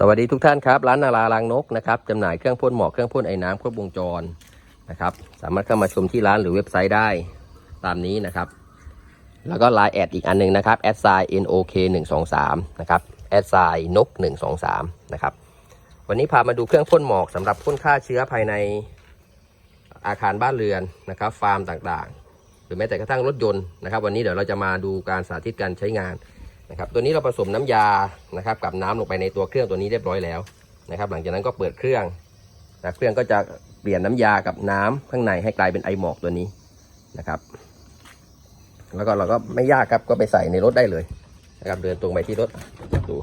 สวัสดีทุกท่านครับ ร้านนาราลางนกนะครับจำหน่ายเครื่องพ่นหมอกเครื่องพ่นไอ้น้ำครบวงจรนะครับ สามารถเข้ามาชมที่ร้านหรือเว็บไซต์ได้ตามนี้นะครับ แล้วก็ไลน์แอดอีกอันหนึงนะครับแอดไซน์ nok 1 2 3นะครับแอดไซน์นก 1 2 3นะครับวันนี้พามาดูเครื่องพ่นหมอกสำหรับพ่นฆ่าเชื้อภายในอาคารบ้านเรือนนะครับ ฟาร์มต่างๆ หรือแม้แต่กระทั่งรถยนต์นะครับ วันนี้เดี๋ยวเราจะมาดูการสาธิตการใช้งาน นะครับตัวนี้เราผสมน้ำยานะครับกับน้ำลงไปในตัวเครื่องตัวนี้เรียบร้อยแล้วนะครับหลังจากนั้นก็เปิดเครื่องนะเครื่องก็จะเปลี่ยนน้ำยากับน้ำข้างในให้กลายเป็นไอหมอกตัวนี้นะครับ แล้วก็เราก็ไม่ยากครับก็ไปใส่ในรถได้เลยนะครับเดินตรงไปที่รถประตู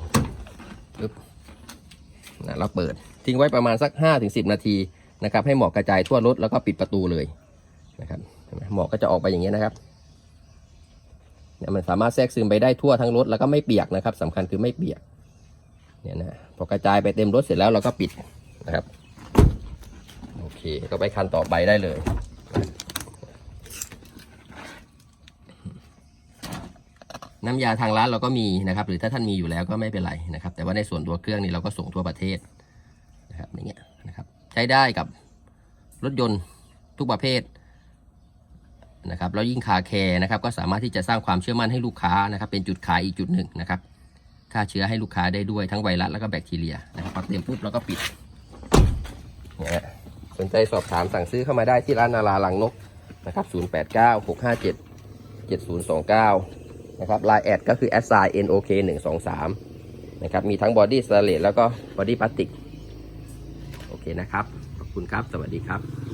ปึ๊บนะเราเปิดทิ้งไว้ประมาณสัก 5-10ถึงนาทีนะครับให้หมอกกระจายทั่วรถแล้วก็ปิดประตูเลยนะครับหมอกก็จะออกไปอย่างนี้ยนะครับ เนี่ยมันสามารถแทรกซึมไปได้ทั่วทั้งรถแล้วก็ไม่เปียกนะครับสำคัญคือไม่เปียกเนี่ยนะพอกระจายไปเต็มรถเสร็จแล้วเราก็ปิดนะครับโอเคก็ไปคันต่อไปได้เลยน้ำยาทางร้านเราก็มีนะครับ หรือถ้าท่านมีอยู่แล้วก็ไม่เป็นไรนะครับ แต่ว่าในส่วนตัวเครื่องนี้เราก็ส่งทั่วประเทศนะครับอย่างเงี้ยนะครับ ใช้ได้กับรถยนต์ทุกประเภท นะครับแล้วยิ่งคาแคร์นะครับก็สามารถที่จะสร้างความเชื่อมั่นให้ลูกค้านะครับเป็นจุดขายอีกจุดหนึ่งนะครับฆ่าเชื้อให้ลูกค้าได้ด้วยทั้งไวรัสแล้วก็แบคทีเรียนะครับพอเต็มปุ๊บแล้วก็ปิดเนี่ยฮะสนใจสอบถามสั่งซื้อเข้ามาได้ที่ร้านนาราลังนกนะครับ 089 657 7029 นะครับไลน์แอดก็คือ s i n o k 123นะครับ มีทั้งบอดี้สเลตแล้วก็บอดี้พลาสติก โอเคนะครับ ขอบคุณครับ สวัสดีครับ